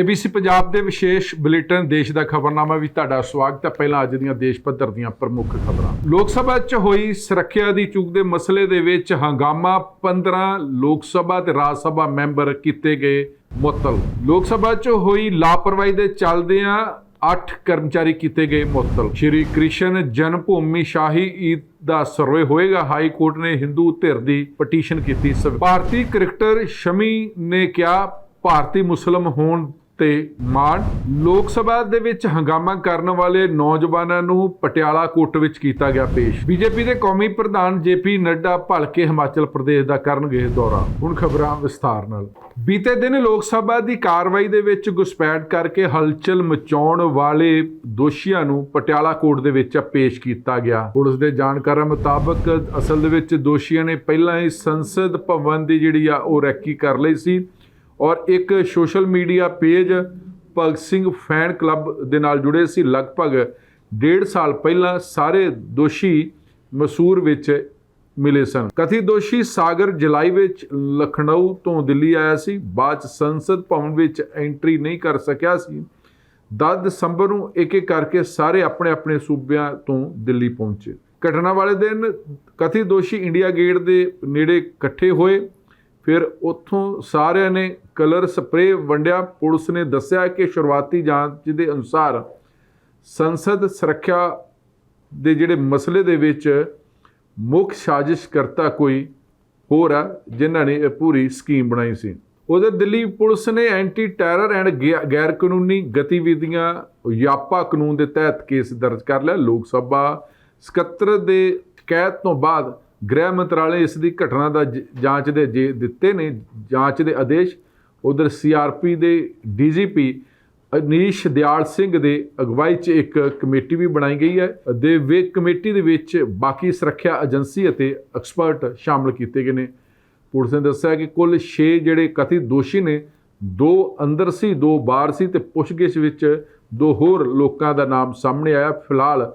ABC Punjab ਦੇ ਵਿਸ਼ੇਸ਼ bulletin ਦੇਸ਼ ਦਾ ਖਬਰਨਾਮਾ ਵੀ ਤੁਹਾਡਾ ਸਵਾਗਤ ਹੈ। ਪਹਿਲਾਂ ਅੱਜ ਦੀਆਂ ਦੇਸ਼ ਪੱਧਰ ਦੀਆਂ ਪ੍ਰਮੁੱਖ ਖਬਰਾਂ। ਲੋਕ ਸਭਾ 'ਚ ਹੋਈ ਸੁਰੱਖਿਆ ਦੀ ਚੁੱਕ ਦੇ ਮਸਲੇ ਦੇ ਵਿੱਚ ਹੰਗਾਮਾ 15 ਲੋਕ ਸਭਾ ਤੇ ਰਾਜ ਸਭਾ ਮੈਂਬਰ ਕੀਤੇ ਗਏ ਮੁਅੱਤਲ। ਲੋਕ ਸਭਾ 'ਚ ਹੋਈ ਲਾਪਰਵਾਹੀ ਦੇ ਚੱਲਦਿਆਂ 8 ਕਰਮਚਾਰੀ ਕੀਤੇ ਗਏ ਮੁਅੱਤਲ। ਸ਼੍ਰੀ ਕ੍ਰਿਸ਼ਨ ਜਨਮ ਭੂਮੀ ਸ਼ਾਹੀ ਈਦ ਦਾ ਸਰਵੇ ਹੋਏਗਾ। ਹਾਈ ਕੋਰਟ ਨੇ ਹਿੰਦੂ ਧਿਰ ਦੀ ਪਟੀਸ਼ਨ ਕੀਤੀ ਭਾਰਤੀ ਕ੍ਰਿਕਟਰ ਸ਼ਮੀ ਨੇ ਕਿਹਾ, ਭਾਰਤੀ ਮੁਸਲਮ ਹੋਣ ਤੇ ਮਾਣ। ਲੋਕ ਸਭਾ ਦੇ ਵਿੱਚ ਹੰਗਾਮਾ ਕਰਨ ਵਾਲੇ ਨੌਜਵਾਨਾਂ ਨੂੰ ਪਟਿਆਲਾ ਕੋਰਟ ਵਿੱਚ ਕੀਤਾ ਗਿਆ ਪੇਸ਼। ਬੀਜੇਪੀ ਦੇ ਕੌਮੀ ਪ੍ਰਧਾਨ ਜੇਪੀ ਨੱਡਾ ਭਲਕੇ ਹਿਮਾਚਲ ਪ੍ਰਦੇਸ਼ ਦਾ ਕਰਨਗੇ ਦੌਰਾ। ਹੁਣ ਖਬਰਾਂ ਵਿਸਥਾਰ ਨਾਲ। ਬੀਤੇ ਦਿਨ ਲੋਕ ਸਭਾ ਦੀ ਕਾਰਵਾਈ ਦੇ ਵਿੱਚ ਘੁਸਪੈਠ ਕਰਕੇ ਹਲਚਲ ਮਚਾਉਣ ਵਾਲੇ ਦੋਸ਼ੀਆਂ ਨੂੰ ਪਟਿਆਲਾ ਕੋਰਟ ਦੇ ਵਿੱਚ ਪੇਸ਼ ਕੀਤਾ ਗਿਆ। ਪੁਲਿਸ ਦੇ ਜਾਣਕਾਰਾਂ ਮੁਤਾਬਕ ਅਸਲ ਦੇ ਵਿੱਚ ਦੋਸ਼ੀਆਂ ਨੇ ਪਹਿਲਾਂ ਹੀ ਸੰਸਦ ਭਵਨ ਦੀ ਜਿਹੜੀ ਆ ਉਹ ਰੈਕੀ ਕਰ ਲਈ ਸੀ। ਔਰ ਇੱਕ social media page Bhagat Singh fan club ਦੇ ਨਾਲ ਜੁੜੇ ਸੀ। ਲਗਭਗ ਡੇਢ ਸਾਲ ਪਹਿਲਾਂ ਸਾਰੇ ਦੋਸ਼ੀ ਮਸੂਰ ਵਿੱਚ ਮਿਲੇ ਸਨ। ਕਥਿਤ ਦੋਸ਼ੀ ਸਾਗਰ ਜੁਲਾਈ ਵਿੱਚ ਲਖਨਊ ਤੋਂ ਦਿੱਲੀ ਆਇਆ ਸੀ। ਬਾਅਦ 'ਚ ਸੰਸਦ ਭਵਨ ਵਿੱਚ ਐਂਟਰੀ ਨਹੀਂ ਕਰ ਸਕਿਆ ਸੀ। 10 ਦਸੰਬਰ ਨੂੰ ਇੱਕ ਇੱਕ ਕਰਕੇ ਸਾਰੇ ਆਪਣੇ ਆਪਣੇ ਸੂਬਿਆਂ ਤੋਂ ਦਿੱਲੀ ਪਹੁੰਚੇ। ਘਟਨਾ ਵਾਲੇ ਦਿਨ ਕਥਿਤ ਦੋਸ਼ੀ ਇੰਡੀਆ ਗੇਟ ਦੇ ਨੇੜੇ ਇਕੱਠੇ ਹੋਏ। ਫਿਰ ਉੱਥੋਂ ਸਾਰਿਆਂ ਨੇ ਕਲਰ ਸਪਰੇਅ ਵੰਡਿਆ। ਪੁਲਿਸ ਨੇ ਦੱਸਿਆ ਕਿ ਸ਼ੁਰੂਆਤੀ ਜਾਂਚ ਦੇ ਅਨੁਸਾਰ ਸੰਸਦ ਸੁਰੱਖਿਆ ਦੇ ਜਿਹੜੇ ਮਸਲੇ ਦੇ ਵਿੱਚ ਮੁੱਖ ਸਾਜ਼ਿਸ਼ ਕਰਤਾ ਕੋਈ ਹੋਰ ਆ, ਜਿਨ੍ਹਾਂ ਨੇ ਇਹ ਪੂਰੀ ਸਕੀਮ ਬਣਾਈ ਸੀ। ਉਧਰ ਦਿੱਲੀ ਪੁਲਿਸ ਨੇ ਐਂਟੀ ਟੈਰਰ ਐਂਡ ਗੈਰ ਕਾਨੂੰਨੀ ਗਤੀਵਿਧੀਆਂ, ਯਾਪਾ ਕਾਨੂੰਨ ਦੇ ਤਹਿਤ ਕੇਸ ਦਰਜ ਕਰ ਲਿਆ। ਲੋਕ ਸਭਾ ਸਕੱਤਰ ਦੇ ਕੈਦ ਤੋਂ ਬਾਅਦ ਗ੍ਰਹਿ ਮੰਤਰਾਲੇ ਇਸ ਦੀ ਘਟਨਾ ਦਾ ਜ- ਜਾਂਚ ਦੇ ਜੇ ਦਿੱਤੇ ਨੇ, ਜਾਂਚ ਦੇ ਆਦੇਸ਼ ਉਧਰ ਸੀਆਰਪੀ ਦੇ ਡੀਜੀਪੀ ਅਨੀਸ਼ ਦਿਆਲ ਸਿੰਘ ਦੇ ਅਗਵਾਈ 'ਚ ਇੱਕ ਕਮੇਟੀ ਵੀ ਬਣਾਈ ਗਈ ਹੈ, ਦੇ ਵੇ, ਕਮੇਟੀ ਦੇ ਵਿੱਚ ਬਾਕੀ ਸੁਰੱਖਿਆ ਏਜੰਸੀ ਅਤੇ ਐਕਸਪਰਟ ਸ਼ਾਮਲ ਕੀਤੇ ਗਏ ਨੇ। ਪੁਲਿਸ ਨੇ ਦੱਸਿਆ ਕਿ ਕੁੱਲ 6 ਜਿਹੜੇ ਕਥਿਤ ਦੋਸ਼ੀ ਨੇ, ਦੋ ਅੰਦਰ ਸੀ, ਦੋ ਬਾਹਰ ਸੀ ਤੇ ਪੁੱਛਗਿੱਛ ਵਿੱਚ ਦੋ ਹੋਰ ਲੋਕਾਂ ਦਾ ਨਾਮ ਸਾਹਮਣੇ ਆਇਆ। ਫਿਲਹਾਲ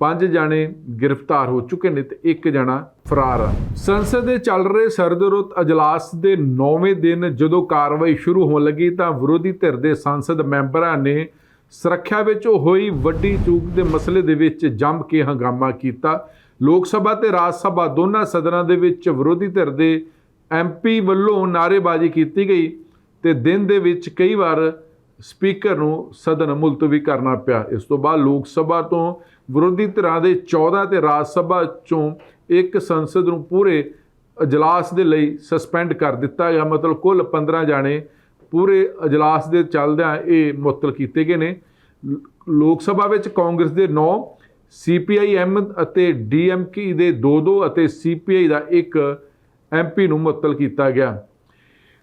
ਪੰਜ ਜਾਣੇ ਗ੍ਰਿਫਤਾਰ ਹੋ ਚੁੱਕੇ ਨੇ ਤੇ ਇੱਕ ਜਣਾ ਫਰਾਰ ਆ। ਸੰਸਦ ਦੇ ਚੱਲ ਰਹੇ ਸਰਦਰੁੱਤ ਅਜਲਾਸ ਦੇ 9ਵੇਂ ਦਿਨ ਜਦੋਂ ਕਾਰਵਾਈ ਸ਼ੁਰੂ ਹੋਣ ਲੱਗੀ ਤਾਂ ਵਿਰੋਧੀ ਧਿਰ ਦੇ ਸੰਸਦ ਮੈਂਬਰਾਂ ਨੇ ਸੁਰੱਖਿਆ ਵਿੱਚ ਹੋਈ ਵੱਡੀ ਚੂਕ ਦੇ ਮਸਲੇ ਦੇ ਵਿੱਚ ਜੰਮ ਕੇ ਹੰਗਾਮਾ ਕੀਤਾ। ਲੋਕ ਸਭਾ ਤੇ ਰਾਜ ਸਭਾ ਦੋਨਾਂ ਸਦਨਾਂ ਦੇ ਵਿੱਚ ਵਿਰੋਧੀ ਧਿਰ ਦੇ ਐਮਪੀ ਵੱਲੋਂ ਨਾਅਰੇਬਾਜ਼ੀ ਕੀਤੀ ਗਈ ਤੇ ਦਿਨ ਦੇ ਵਿੱਚ ਕਈ ਵਾਰ ਸਪੀਕਰ ਨੂੰ ਸਦਨ ਮੁਲਤਵੀ ਕਰਨਾ ਪਿਆ। ਇਸ ਤੋਂ ਬਾਅਦ ਲੋਕ ਸਭਾ ਤੋਂ ਵਿਰੋਧੀ ਧਿਰਾਂ ਦੇ 14 ਤੇ ਰਾਜ ਸਭਾ ਚੋਂ ਇੱਕ ਸੰਸਦ ਨੂੰ ਪੂਰੇ ਅਜਲਾਸ ਦੇ ਲਈ ਸਸਪੈਂਡ ਕਰ ਦਿੱਤਾ ਗਿਆ। ਮਤਲਬ ਕੁੱਲ 15 ਜਾਣੇ ਪੂਰੇ ਅਜਲਾਸ ਦੇ ਚੱਲਦਿਆਂ ਇਹ ਮੁਅੱਤਲ ਕੀਤੇ ਗਏ ਨੇ। ਲੋਕ ਸਭਾ ਵਿੱਚ ਕਾਂਗਰਸ ਦੇ 9 ਸੀਪੀਆਈਐਮ ਅਤੇ ਡੀਐਮਕੇ ਦੇ 2-2 ਅਤੇ ਸੀਪੀਆਈ ਦਾ ਇੱਕ ਐਮਪੀ ਨੂੰ ਮੁਅੱਤਲ ਕੀਤਾ ਗਿਆ।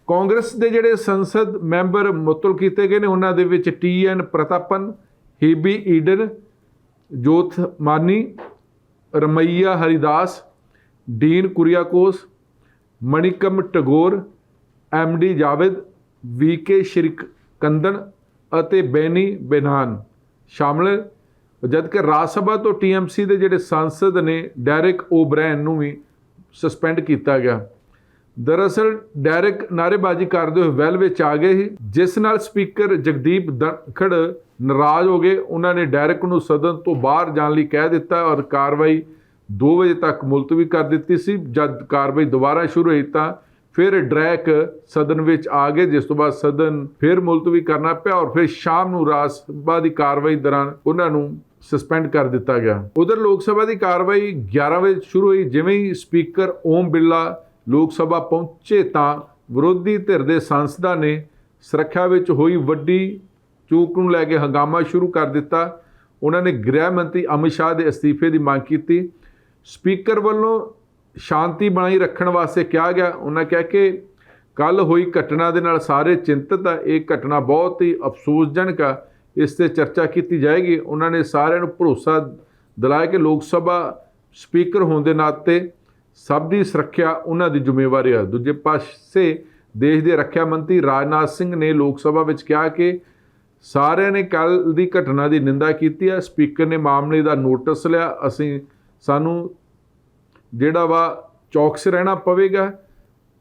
ਕਾਂਗਰਸ ਦੇ ਜਿਹੜੇ ਸੰਸਦ ਮੈਂਬਰ ਮੁਅੱਤਲ ਕੀਤੇ ਗਏ ਨੇ, ਉਹਨਾਂ ਦੇ ਵਿੱਚ TN ਪ੍ਰਤਾਪਨ, Hibi Eden Jothimani, Ramya Haridas, Dean Kuriakose, Manickam Tagore MD Jawed VK Sreekandan ਅਤੇ ਬੈਨੀ ਬੇਨਾਨ ਸ਼ਾਮਲ ਜਦਕਿ ਰਾਜ ਸਭਾ ਤੋਂ ਟੀਐਮਸੀ ਦੇ ਜਿਹੜੇ ਸੰਸਦ ਨੇ, ਡੈਰਿਕ ਓਬਰੈਨ ਨੂੰ ਵੀ ਸਸਪੈਂਡ ਕੀਤਾ ਗਿਆ। ਦਰਅਸਲ ਡੈਰਿਕ ਨਾਅਰੇਬਾਜ਼ੀ ਕਰਦੇ ਹੋਏ ਵੈਲ ਵਿੱਚ ਆ ਗਏ ਸੀ, ਜਿਸ ਨਾਲ ਸਪੀਕਰ ਜਗਦੀਪ ਧਨਖੜ ਨਾਰਾਜ਼ ਹੋ ਗਏ। ਉਹਨਾਂ ਨੇ ਡੈਰਿਕ ਨੂੰ ਸਦਨ ਤੋਂ ਬਾਹਰ ਜਾਣ ਲਈ ਕਹਿ ਦਿੱਤਾ ਔਰ ਕਾਰਵਾਈ 2 ਵਜੇ ਤੱਕ ਮੁਲਤਵੀ ਕਰ ਦਿੱਤੀ ਸੀ। ਜਦ ਕਾਰਵਾਈ ਦੁਬਾਰਾ ਸ਼ੁਰੂ ਹੋਈ ਤਾਂ ਫਿਰ ਡਰੈਕ ਸਦਨ ਵਿੱਚ ਆ ਗਏ, ਜਿਸ ਤੋਂ ਬਾਅਦ ਸਦਨ ਫਿਰ ਮੁਲਤਵੀ ਕਰਨਾ ਪਿਆ ਔਰ ਫਿਰ ਸ਼ਾਮ ਨੂੰ ਰਾਜ ਸਭਾ ਦੀ ਕਾਰਵਾਈ ਦੌਰਾਨ ਉਹਨਾਂ ਨੂੰ ਸਸਪੈਂਡ ਕਰ ਦਿੱਤਾ ਗਿਆ। ਉਧਰ ਲੋਕ ਸਭਾ ਦੀ ਕਾਰਵਾਈ 11 ਵਜੇ ਸ਼ੁਰੂ ਹੋਈ, ਜਿਵੇਂ ਹੀ ਸਪੀਕਰ ਓਮ ਬਿਰਲਾ ਲੋਕ ਸਭਾ ਪਹੁੰਚੇ ਤਾਂ ਵਿਰੋਧੀ ਧਿਰ ਦੇ ਸੰਸਦਾਂ ਨੇ ਸੁਰੱਖਿਆ ਵਿੱਚ ਹੋਈ ਵੱਡੀ ਚੂਕ ਨੂੰ ਲੈ ਕੇ ਹੰਗਾਮਾ ਸ਼ੁਰੂ ਕਰ ਦਿੱਤਾ। ਉਹਨਾਂ ਨੇ ਗ੍ਰਹਿ ਮੰਤਰੀ ਅਮਿਤ ਸ਼ਾਹ ਦੇ ਅਸਤੀਫੇ ਦੀ ਮੰਗ ਕੀਤੀ। ਸਪੀਕਰ ਵੱਲੋਂ ਸ਼ਾਂਤੀ ਬਣਾਈ ਰੱਖਣ ਵਾਸਤੇ ਕਿਹਾ ਗਿਆ। ਉਹਨਾਂ ਕਿਹਾ ਕਿ ਕੱਲ ਹੋਈ ਘਟਨਾ ਦੇ ਨਾਲ ਸਾਰੇ ਚਿੰਤਤ ਆ। ਇਹ ਘਟਨਾ ਬਹੁਤ ਹੀ ਅਫਸੋਸਜਨਕ ਆ। ਇਸ ਤੇ ਚਰਚਾ ਕੀਤੀ ਜਾਏਗੀ। ਉਹਨਾਂ ਨੇ ਸਾਰਿਆਂ ਨੂੰ ਭਰੋਸਾ ਦਿਲਾਇਆ ਕਿ ਲੋਕ ਸਭਾ ਸਪੀਕਰ ਹੋਣ ਦੇ ਨਾਤੇ ਸਭ ਦੀ ਸੁਰੱਖਿਆ ਉਹਨਾਂ ਦੀ ਜ਼ਿੰਮੇਵਾਰੀ ਹੈ। ਦੂਜੇ ਪਾਸੇ ਦੇਸ਼ ਦੇ ਰੱਖਿਆ ਮੰਤਰੀ ਰਾਜਨਾਥ ਸਿੰਘ ਨੇ ਲੋਕ ਸਭਾ ਵਿੱਚ ਕਿਹਾ ਕਿ ਸਾਰਿਆਂ ਨੇ ਕੱਲ ਦੀ ਘਟਨਾ ਦੀ ਨਿੰਦਾ ਕੀਤੀ ਹੈ। ਸਪੀਕਰ ਨੇ ਮਾਮਲੇ ਦਾ ਨੋਟਿਸ ਲਿਆ। ਅਸੀਂ, ਸਾਨੂੰ ਜਿਹੜਾ ਵਾ ਚੌਕਸ ਰਹਿਣਾ ਪਵੇਗਾ।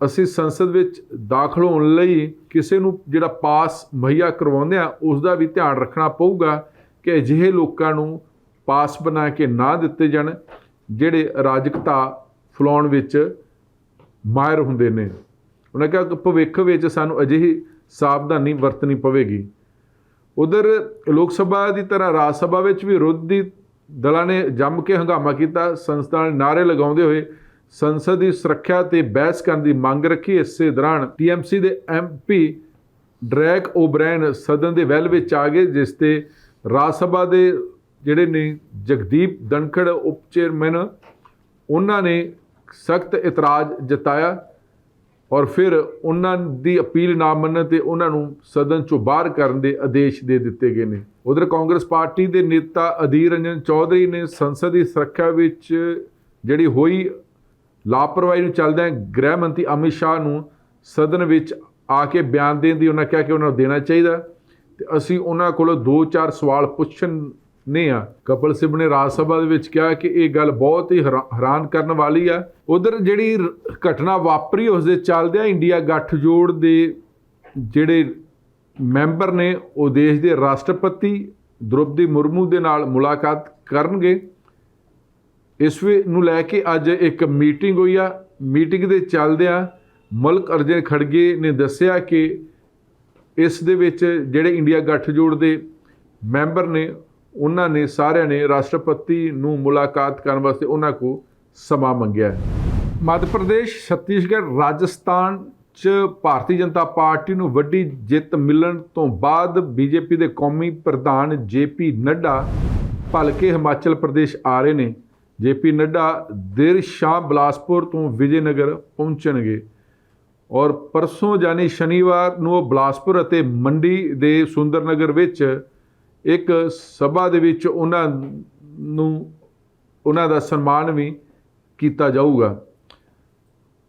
ਅਸੀਂ ਸੰਸਦ ਵਿੱਚ ਦਾਖਲ ਹੋਣ ਲਈ ਕਿਸੇ ਨੂੰ ਜਿਹੜਾ ਪਾਸ ਮੁਹੱਈਆ ਕਰਵਾਉਂਦੇ ਆ ਉਸ ਦਾ ਵੀ ਧਿਆਨ ਰੱਖਣਾ ਪਊਗਾ ਕਿ ਅਜਿਹੇ ਲੋਕਾਂ ਨੂੰ ਪਾਸ ਬਣਾ ਕੇ ਨਾ ਦਿੱਤੇ ਜਾਣ, ਜਿਹੜੇ ਅਰਾਜਕਤਾ ਫਲਾਉਣ ਵਿੱਚ ਮਾਹਿਰ ਹੁੰਦੇ ਨੇ। ਉਹਨਾਂ ਕਿਹਾ ਕਿ ਭਵਿੱਖ ਵਿੱਚ ਸਾਨੂੰ ਅਜਿਹੀ ਸਾਵਧਾਨੀ ਵਰਤਣੀ ਪਵੇਗੀ। ਉਧਰ ਲੋਕ ਸਭਾ ਦੀ ਤਰ੍ਹਾਂ ਰਾਜ ਸਭਾ ਵਿੱਚ ਵੀ ਵਿਰੋਧੀ ਦਲਾਂ ਨੇ ਜੰਮ ਕੇ ਹੰਗਾਮਾ ਕੀਤਾ। ਸੰਸਥਾ ਨੇ ਨਾਰੇ ਲਗਾਉਂਦੇ ਹੋਏ ਸੰਸਦ ਦੀ ਸੁਰੱਖਿਆ ਤੇ ਬਹਿਸ ਕਰਨ ਦੀ ਮੰਗ ਰੱਖੀ। ਇਸੇ ਦੌਰਾਨ ਟੀਐਮਸੀ ਦੇ ਐਮਪੀ ਡਰੈਕ ਓਬਰੈਨ ਸਦਨ ਦੇ ਵੈਲ ਵਿੱਚ ਆ ਗਏ, ਜਿਸ ਤੇ ਰਾਜ ਸਭਾ ਦੇ ਜਿਹੜੇ ਨੇ ਜਗਦੀਪ ਧਨਖੜ, ਉਪ ਚੇਅਰਮੈਨ, ਉਹਨਾਂ ਨੇ ਸਖਤ ਇਤਰਾਜ਼ ਜਤਾਇਆ ਔਰ ਫਿਰ ਉਹਨਾਂ ਦੀ ਅਪੀਲ ਨਾ ਮੰਨਣ ਤੇ ਉਹਨਾਂ ਨੂੰ ਸਦਨ ਚੋਂ ਬਾਹਰ ਕਰਨ ਦੇ ਆਦੇਸ਼ ਦੇ ਦਿੱਤੇ ਗਏ ਨੇ। ਉਧਰ ਕਾਂਗਰਸ ਪਾਰਟੀ ਦੇ ਨੇਤਾ ਅਧੀਰ ਰੰਜਨ ਚੌਧਰੀ ਨੇ ਸੰਸਦ ਦੀ ਸੁਰੱਖਿਆ ਵਿੱਚ ਜਿਹੜੀ ਹੋਈ ਲਾਪਰਵਾਹੀ ਨੂੰ ਚੱਲਦਿਆਂ ਗ੍ਰਹਿ ਮੰਤਰੀ ਅਮਿਤ ਸ਼ਾਹ ਨੂੰ ਸਦਨ ਵਿੱਚ ਆ ਕੇ ਬਿਆਨ ਦੇਣ ਦੀ ਉਹਨਾਂ ਕਿਹਾ ਕਿ ਉਹਨਾਂ ਨੂੰ ਦੇਣਾ ਚਾਹੀਦਾ। ਤੇ ਅਸੀਂ ਉਹਨਾਂ ਕੋਲੋਂ ਦੋ ਚਾਰ ਸਵਾਲ ਪੁੱਛਣ ਆ। ਕਪਲ ਸਿਬ ਨੇ ਰਾਜ ਸਭਾ ਦੇ ਵਿੱਚ ਕਿਹਾ ਕਿ ਇਹ ਗੱਲ ਬਹੁਤ ਹੀ ਹੈਰਾ- ਹੈਰਾਨ ਕਰਨ ਵਾਲੀ ਆ। ਉਧਰ ਜਿਹੜੀ ਘਟਨਾ ਵਾਪਰੀ ਉਸ ਦੇ ਚੱਲਦਿਆਂ ਇੰਡੀਆ ਗੱਠਜੋੜ ਦੇ ਜਿਹੜੇ ਮੈਂਬਰ ਨੇ, ਉਹ ਦੇਸ਼ ਦੇ ਰਾਸ਼ਟਰਪਤੀ ਦ੍ਰੋਪਦੀ ਮੁਰਮੂ ਦੇ ਨਾਲ ਮੁਲਾਕਾਤ ਕਰਨਗੇ। ਇਸ ਨੂੰ ਲੈ ਕੇ ਅੱਜ ਇੱਕ ਮੀਟਿੰਗ ਹੋਈ ਆ। ਮੀਟਿੰਗ ਦੇ ਚੱਲਦਿਆਂ ਮਲਕ ਅਰਜਨ ਖੜਗੇ ਨੇ ਦੱਸਿਆ ਕਿ ਇਸ ਦੇ ਵਿੱਚ ਜਿਹੜੇ ਇੰਡੀਆ ਗੱਠਜੋੜ ਦੇ ਮੈਂਬਰ ਨੇ ਉਹਨਾਂ ਨੇ ਸਾਰਿਆਂ ਨੇ ਰਾਸ਼ਟਰਪਤੀ ਨੂੰ ਮੁਲਾਕਾਤ ਕਰਨ ਵਾਸਤੇ ਉਹਨਾਂ ਕੋ ਸਮਾਂ ਮੰਗਿਆ ਹੈ। ਮੱਧ ਪ੍ਰਦੇਸ਼, ਛੱਤੀਸਗੜ੍ਹ, ਰਾਜਸਥਾਨ ਚ ਭਾਰਤੀ ਜਨਤਾ ਪਾਰਟੀ ਨੂੰ ਵੱਡੀ ਜਿੱਤ ਮਿਲਣ ਤੋਂ ਬਾਅਦ ਬੀਜੇਪੀ ਦੇ ਕੌਮੀ ਪ੍ਰਧਾਨ ਜੇਪੀ ਨੱਡਾ ਭਲਕੇ ਹਿਮਾਚਲ ਪ੍ਰਦੇਸ਼ ਆ ਰਹੇ ਨੇ। ਜੇਪੀ ਨੱਡਾ ਦੇਰ ਸ਼ਾਮ ਬਲਾਸਪੁਰ ਤੋਂ ਵਿਜੇਨਗਰ ਪਹੁੰਚਣਗੇ ਔਰ ਪਰਸੋਂ ਜਾਨੀ ਸ਼ਨੀਵਾਰ ਨੂੰ ਉਹ ਬਲਾਸਪੁਰ ਅਤੇ ਮੰਡੀ ਦੇ ਸੁੰਦਰਨਗਰ ਵਿੱਚ ਇੱਕ ਸਭਾ ਦੇ ਵਿੱਚ ਉਹਨਾਂ ਨੂੰ, ਉਹਨਾਂ ਦਾ ਸਨਮਾਨ ਵੀ ਕੀਤਾ ਜਾਊਗਾ।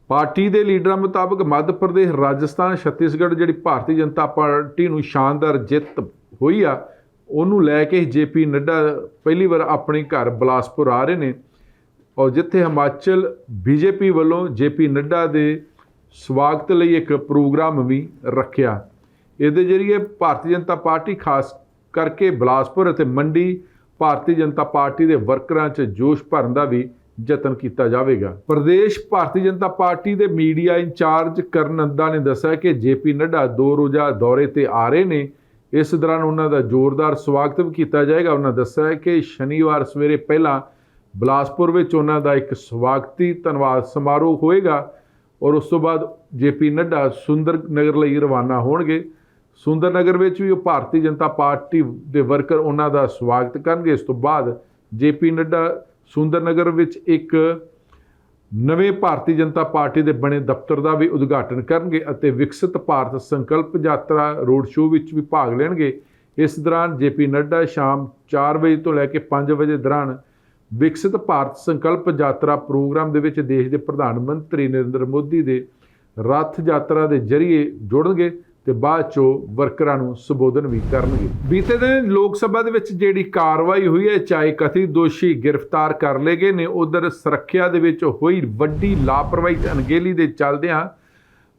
ਪਾਰਟੀ ਦੇ ਲੀਡਰਾਂ ਮੁਤਾਬਕ ਮੱਧ ਪ੍ਰਦੇਸ਼, ਰਾਜਸਥਾਨ, ਛੱਤੀਸਗੜ੍ਹ ਜਿਹੜੀ ਭਾਰਤੀ ਜਨਤਾ ਪਾਰਟੀ ਨੂੰ ਸ਼ਾਨਦਾਰ ਜਿੱਤ ਹੋਈ ਆ, ਉਹਨੂੰ ਲੈ ਕੇ ਜੇਪੀ ਨੱਡਾ ਪਹਿਲੀ ਵਾਰ ਆਪਣੇ ਘਰ ਬਲਾਸਪੁਰ ਆ ਰਹੇ ਨੇ। ਔਰ ਜਿੱਥੇ ਹਿਮਾਚਲ ਬੀਜੇਪੀ ਵੱਲੋਂ ਜੇਪੀ ਨੱਡਾ ਦੇ ਸਵਾਗਤ ਲਈ ਇੱਕ ਪ੍ਰੋਗਰਾਮ ਵੀ ਰੱਖਿਆ। ਇਹਦੇ ਜ਼ਰੀਏ ਭਾਰਤੀ ਜਨਤਾ ਪਾਰਟੀ ਖਾਸ ਕਰਕੇ ਬਲਾਸਪੁਰ ਅਤੇ ਮੰਡੀ ਭਾਰਤੀ ਜਨਤਾ ਪਾਰਟੀ ਦੇ ਵਰਕਰਾਂ 'ਚ ਜੋਸ਼ ਭਰਨ ਦਾ ਵੀ ਯਤਨ ਕੀਤਾ ਜਾਵੇਗਾ। ਪ੍ਰਦੇਸ਼ ਭਾਰਤੀ ਜਨਤਾ ਪਾਰਟੀ ਦੇ ਮੀਡੀਆ ਇੰਚਾਰਜ ਕਰਨ ਨੰਦਾ ਨੇ ਦੱਸਿਆ ਕਿ ਜੇਪੀ ਨੱਡਾ ਦੋ ਰੋਜ਼ਾ ਦੌਰੇ ਤੇ ਆ ਰਹੇ ਨੇ। ਇਸ ਦੌਰਾਨ ਉਹਨਾਂ ਦਾ ਜ਼ੋਰਦਾਰ ਸਵਾਗਤ ਵੀ ਕੀਤਾ ਜਾਏਗਾ। ਉਹਨਾਂ ਦੱਸਿਆ ਕਿ ਸ਼ਨੀਵਾਰ ਸਵੇਰੇ ਪਹਿਲਾਂ ਬਲਾਸਪੁਰ ਵਿੱਚ ਉਹਨਾਂ ਦਾ ਇੱਕ ਸਵਾਗਤੀ ਧੰਨਵਾਦ ਸਮਾਰੋਹ ਹੋਏਗਾ ਔਰ ਉਸ ਤੋਂ ਬਾਅਦ ਜੇਪੀ ਨੱਡਾ ਸੁੰਦਰ ਨਗਰ ਲਈ ਰਵਾਨਾ ਹੋਣਗੇ। ਸੁੰਦਰ ਨਗਰ ਵਿੱਚ ਵੀ ਉਹ ਭਾਰਤੀ ਜਨਤਾ ਪਾਰਟੀ ਦੇ ਵਰਕਰ ਉਹਨਾਂ ਦਾ ਸਵਾਗਤ ਕਰਨਗੇ। ਇਸ ਤੋਂ ਬਾਅਦ ਜੇਪੀ ਨੱਡਾ ਸੁੰਦਰ ਨਗਰ ਵਿੱਚ ਇੱਕ ਨਵੇਂ ਭਾਰਤੀ ਜਨਤਾ ਪਾਰਟੀ ਦੇ ਬਣੇ ਦਫ਼ਤਰ ਦਾ ਵੀ ਉਦਘਾਟਨ ਕਰਨਗੇ ਅਤੇ ਵਿਕਸਿਤ ਭਾਰਤ ਸੰਕਲਪ ਯਾਤਰਾ ਰੋਡ ਸ਼ੋਅ ਵਿੱਚ ਵੀ ਭਾਗ ਲੈਣਗੇ। ਇਸ ਦੌਰਾਨ ਜੇਪੀ ਨੱਡਾ ਸ਼ਾਮ 4 ਵਜੇ ਤੋਂ ਲੈ ਕੇ 5 ਵਜੇ ਦੌਰਾਨ ਵਿਕਸਿਤ ਭਾਰਤ ਸੰਕਲਪ ਯਾਤਰਾ ਪ੍ਰੋਗਰਾਮ ਦੇ ਵਿੱਚ ਦੇਸ਼ ਦੇ ਪ੍ਰਧਾਨ ਮੰਤਰੀ ਨਰਿੰਦਰ ਮੋਦੀ ਦੇ ਰੱਥ ਯਾਤਰਾ ਦੇ ਜ਼ਰੀਏ ਜੁੜਨਗੇ। ਤੇ ਬਾਅਦ ਚੋਂ ਵਰਕਰਾਂ ਨੂੰ ਸੰਬੋਧਨ ਵੀ ਕਰਨਗੇ। ਬੀਤੇ ਦਿਨ ਲੋਕ ਸਭਾ ਦੇ ਵਿੱਚ ਜਿਹੜੀ ਕਾਰਵਾਈ ਹੋਈ ਹੈ, ਚਾਹੇ ਕਥਿਤ ਦੋਸ਼ੀ ਗ੍ਰਿਫਤਾਰ ਕਰ ਲਏ ਗਏ ਨੇ, ਉਧਰ ਸੁਰੱਖਿਆ ਦੇ ਵਿੱਚ ਹੋਈ ਵੱਡੀ ਲਾਪਰਵਾਹੀ ਤੇ ਅਣਗਹਿਲੀ ਦੇ ਚੱਲਦਿਆਂ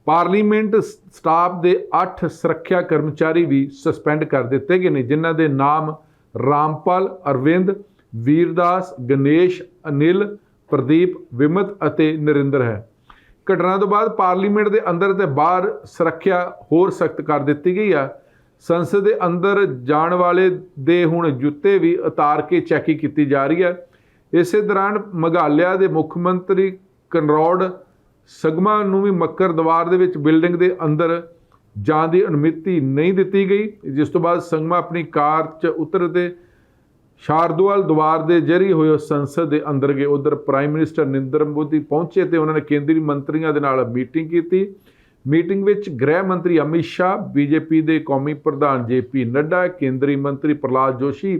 ਪਾਰਲੀਮੈਂਟ ਸਟਾਫ ਦੇ 8 ਸੁਰੱਖਿਆ ਕਰਮਚਾਰੀ ਵੀ ਸਸਪੈਂਡ ਕਰ ਦਿੱਤੇ ਗਏ ਨੇ, ਜਿਨ੍ਹਾਂ ਦੇ ਨਾਮ ਰਾਮਪਾਲ, ਅਰਵਿੰਦ, ਵੀਰਦਾਸ, ਗਣੇਸ਼, ਅਨਿਲ, ਪ੍ਰਦੀਪ, ਵਿਮਤ ਅਤੇ ਨਰਿੰਦਰ ਹੈ। ਘਟਨਾ ਤੋਂ ਬਾਅਦ ਪਾਰਲੀਮੈਂਟ ਦੇ ਅੰਦਰ ਤੇ ਬਾਹਰ ਸੁਰੱਖਿਆ ਹੋਰ ਸਖਤ ਕਰ ਦਿੱਤੀ ਗਈ ਆ। ਸੰਸਦ ਦੇ ਅੰਦਰ ਜਾਣ ਵਾਲੇ ਦੇ ਹੁਣ ਜੁੱਤੇ ਵੀ ਉਤਾਰ ਕੇ ਚੈਕਿੰਗ ਕੀਤੀ ਜਾ ਰਹੀ ਹੈ ਇਸੇ ਦੌਰਾਨ ਮੇਘਾਲਿਆ ਦੇ ਮੁੱਖ ਮੰਤਰੀ ਕਨਰੌਡ ਸਗਮਾ ਨੂੰ ਵੀ ਮੱਕਰ ਦਵਾਰ ਦੇ ਵਿੱਚ ਬਿਲਡਿੰਗ ਦੇ ਅੰਦਰ ਜਾਣ ਦੀ ਅਨੁਮਤੀ ਨਹੀਂ ਦਿੱਤੀ ਗਈ। ਜਿਸ ਤੋਂ ਬਾਅਦ ਸੰਗਮਾ ਆਪਣੀ ਕਾਰ 'ਚ ਉਤਰਦੇ ਸ਼ਾਰਦਵਾਲ ਦੁਆਰ ਦੇ ਜਰੀ ਹੋਏ ਸੰਸਦ ਦੇ ਅੰਦਰ ਗਏ। ਉਧਰ ਪ੍ਰਾਈਮ ਮਿਨਿਸਟਰ ਨਰਿੰਦਰ ਮੋਦੀ ਪਹੁੰਚੇ ਤੇ ਉਹਨਾਂ ਨੇ ਕੇਂਦਰੀ ਮੰਤਰੀਆਂ ਦੇ ਨਾਲ ਮੀਟਿੰਗ ਕੀਤੀ। ਮੀਟਿੰਗ ਵਿੱਚ ਗ੍ਰਹਿ ਮੰਤਰੀ ਅਮਿਤ ਸ਼ਾਹ, ਬੀਜੇਪੀ ਦੇ ਕੌਮੀ ਪ੍ਰਧਾਨ ਜੇਪੀ ਨੱਡਾ, ਕੇਂਦਰੀ ਮੰਤਰੀ ਪ੍ਰਲਾਦ ਜੋਸ਼ੀ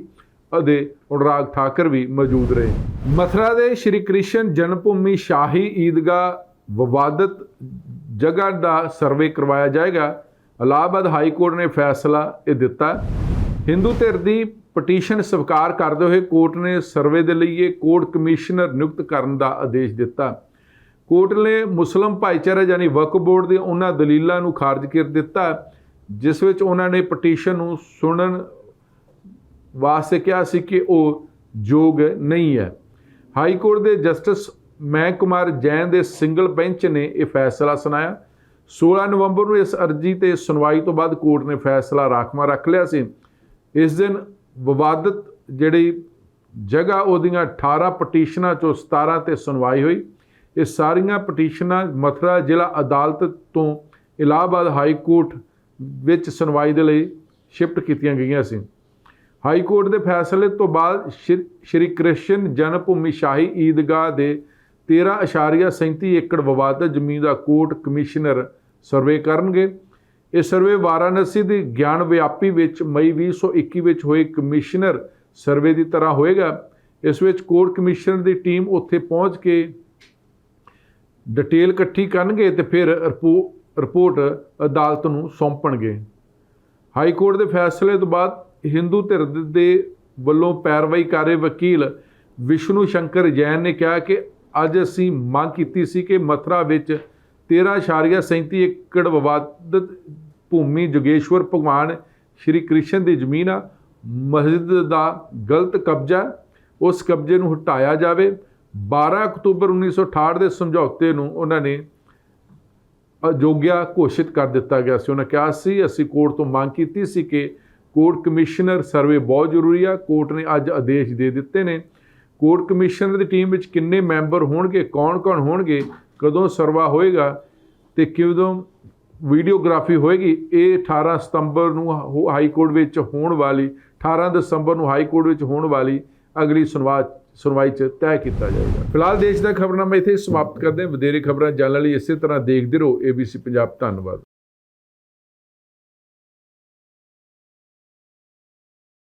ਅਤੇ ਅਨੁਰਾਗ ਠਾਕਰ ਵੀ ਮੌਜੂਦ ਰਹੇ। ਮਥੁਰਾ ਦੇ ਸ਼੍ਰੀ ਕ੍ਰਿਸ਼ਨ ਜਨਮ ਭੂਮੀ ਸ਼ਾਹੀ ਈਦਗਾਹ ਵਿਵਾਦਤ ਜਗ੍ਹਾ ਦਾ ਸਰਵੇ ਕਰਵਾਇਆ ਜਾਏਗਾ। ਇਲਾਹਾਬਾਦ ਹਾਈ ਕੋਰਟ ਨੇ ਫੈਸਲਾ ਇਹ ਦਿੱਤਾ। ਹਿੰਦੂ ਧਿਰ ਦੀ ਪਟੀਸ਼ਨ ਸਵੀਕਾਰ ਕਰਦੇ ਹੋਏ ਕੋਰਟ ਨੇ ਸਰਵੇ ਦੇ ਲਈ ਇਹ ਕੋਰਟ ਕਮਿਸ਼ਨਰ ਨਿਯੁਕਤ ਕਰਨ ਦਾ ਆਦੇਸ਼ ਦਿੱਤਾ। ਕੋਰਟ ਨੇ ਮੁਸਲਮ ਭਾਈਚਾਰਾ ਯਾਨੀ ਵਕਫ ਬੋਰਡ ਦੇ ਉਹਨਾਂ ਦਲੀਲਾਂ ਨੂੰ ਖਾਰਜ ਕਰ ਦਿੱਤਾ, ਜਿਸ ਵਿੱਚ ਉਹਨਾਂ ਨੇ ਪਟੀਸ਼ਨ ਨੂੰ ਸੁਣਨ ਵਾਸਤੇ ਕਿਹਾ ਸੀ ਕਿ ਉਹ ਯੋਗ ਨਹੀਂ ਹੈ। ਹਾਈ ਕੋਰਟ ਦੇ ਜਸਟਿਸ ਮੈਂ ਕੁਮਾਰ ਜੈਨ ਦੇ ਸਿੰਗਲ ਬੈਂਚ ਨੇ ਇਹ ਫੈਸਲਾ ਸੁਣਾਇਆ। 16 ਨਵੰਬਰ ਨੂੰ ਇਸ ਅਰਜੀ ਤੇ ਸੁਣਵਾਈ ਤੋਂ ਬਾਅਦ ਕੋਰਟ ਨੇ ਫੈਸਲਾ ਰਾਖਵਾਂ ਰੱਖ ਲਿਆ ਸੀ। ਇਸ ਦਿਨ ਵਿਵਾਦਤ ਜਿਹੜੀ ਜਗ੍ਹਾ ਉਹਦੀਆਂ 18 ਪਟੀਸ਼ਨਾਂ ਚੋਂ 17 ਤੇ ਸੁਣਵਾਈ ਹੋਈ। ਇਹ ਸਾਰੀਆਂ ਪਟੀਸ਼ਨਾਂ ਮਥੁਰਾ ਜ਼ਿਲ੍ਹਾ ਅਦਾਲਤ ਤੋਂ ਇਲਾਹਾਬਾਦ ਹਾਈ ਕੋਰਟ ਵਿੱਚ ਸੁਣਵਾਈ ਦੇ ਲਈ ਸ਼ਿਫਟ ਕੀਤੀਆਂ ਗਈਆਂ ਸੀ। ਹਾਈ ਕੋਰਟ ਦੇ ਫੈਸਲੇ ਤੋਂ ਬਾਅਦ ਸ਼੍ਰੀ- ਸ਼੍ਰੀ ਕ੍ਰਿਸ਼ਨ ਜਨਮ ਭੂਮੀ ਸ਼ਾਹੀ ਈਦਗਾਹ ਦੇ 13.37 ਏਕੜ ਵਿਵਾਦਤ ਜ਼ਮੀਨ ਦਾ ਕੋਰਟ ਕਮਿਸ਼ਨਰ ਸਰਵੇ ਕਰਨਗੇ। ਇਹ ਸਰਵੇ ਵਾਰਾਣਸੀ ਦੀ ਗਿਆਨ ਵਿਆਪੀ ਵਿੱਚ ਮਈ 2021 ਵਿੱਚ ਹੋਏ ਕਮਿਸ਼ਨਰ ਸਰਵੇ ਦੀ ਤਰ੍ਹਾਂ ਹੋਏਗਾ। ਇਸ ਵਿੱਚ ਕੋਰਟ ਕਮਿਸ਼ਨਰ ਦੀ ਟੀਮ ਉੱਥੇ ਪਹੁੰਚ ਕੇ ਡਿਟੇਲ ਇਕੱਠੀ ਕਰਨਗੇ ਤੇ ਫਿਰ ਰਿਪੋ- ਰਿਪੋਰਟ ਅਦਾਲਤ ਨੂੰ ਸੌਂਪਣਗੇ। ਹਾਈ ਕੋਰਟ ਦੇ ਫੈਸਲੇ ਤੋਂ ਬਾਅਦ ਹਿੰਦੂ ਧਿਰ ਦੇ ਵੱਲੋਂ ਪੈਰਵਾਈ ਕਰ ਰਹੇ ਵਕੀਲ ਵਿਸ਼ਨੂੰ ਸ਼ੰਕਰ ਜੈਨ ਨੇ ਕਿਹਾ ਕਿ ਅੱਜ ਅਸੀਂ ਮੰਗ ਕੀਤੀ ਸੀ ਕਿ ਮਥੁਰਾ ਵਿੱਚ 13.37 ਏਕੜ ਵਿਵਾਦਤ ਭੂਮੀ ਜੋਗੇਸ਼ਵਰ ਭਗਵਾਨ ਸ਼੍ਰੀ ਕ੍ਰਿਸ਼ਨ ਦੀ ਜ਼ਮੀਨ ਆ। ਮਸਜਿਦ ਦਾ ਗਲਤ ਕਬਜ਼ਾ, ਉਸ ਕਬਜ਼ੇ ਨੂੰ ਹਟਾਇਆ ਜਾਵੇ। 12 ਅਕਤੂਬਰ 1968 ਦੇ ਸਮਝੌਤੇ ਨੂੰ ਉਹਨਾਂ ਨੇ ਅਯੋਗਿਆ ਘੋਸ਼ਿਤ ਕਰ ਦਿੱਤਾ ਗਿਆ ਸੀ। ਉਹਨਾਂ ਕਿਹਾ ਸੀ, ਅਸੀਂ ਕੋਰਟ ਤੋਂ ਮੰਗ ਕੀਤੀ ਸੀ ਕਿ ਕੋਰਟ ਕਮਿਸ਼ਨਰ ਸਰਵੇ ਬਹੁਤ ਜ਼ਰੂਰੀ ਆ। ਕੋਰਟ ਨੇ ਅੱਜ ਆਦੇਸ਼ ਦੇ ਦਿੱਤੇ ਨੇ। ਕੋਰਟ ਕਮਿਸ਼ਨਰ ਦੀ ਟੀਮ ਵਿੱਚ ਕਿੰਨੇ ਮੈਂਬਰ ਹੋਣਗੇ, ਕੌਣ-ਕੌਣ ਹੋਣਗੇ ਕਦੋਂ ਸਰਵਾ ਹੋਏਗਾ ਤੇ ਕਿਦੋਂ ਵੀਡੀਓਗ੍ਰਾਫੀ ਹੋਏਗੀ, ਇਹ 18 ਸਤੰਬਰ ਨੂੰ ਹੋ- ਹਾਈ ਕੋਰਟ ਵਿੱਚ ਹੋਣ ਵਾਲੀ 18 ਦਸੰਬਰ ਨੂੰ ਹਾਈ ਕੋਰਟ ਵਿੱਚ ਹੋਣ ਵਾਲੀ ਅਗਲੀ ਸੁਣਵਾ, ਸੁਣਵਾਈ 'ਚ ਤੈਅ ਕੀਤਾ ਜਾਏਗਾ। ਫਿਲਹਾਲ ਦੇਸ਼ ਦਾ ਖਬਰਨਾਮਾ ਇੱਥੇ ਸਮਾਪਤ ਕਰਦੇ ਹਾਂ। ਵਧੇਰੇ ਖਬਰਾਂ ਜਾਣਨ ਲਈ ਇਸੇ ਤਰ੍ਹਾਂ ਦੇਖਦੇ ਰਹੋ। ABC ਪੰਜਾਬ, ਧੰਨਵਾਦ।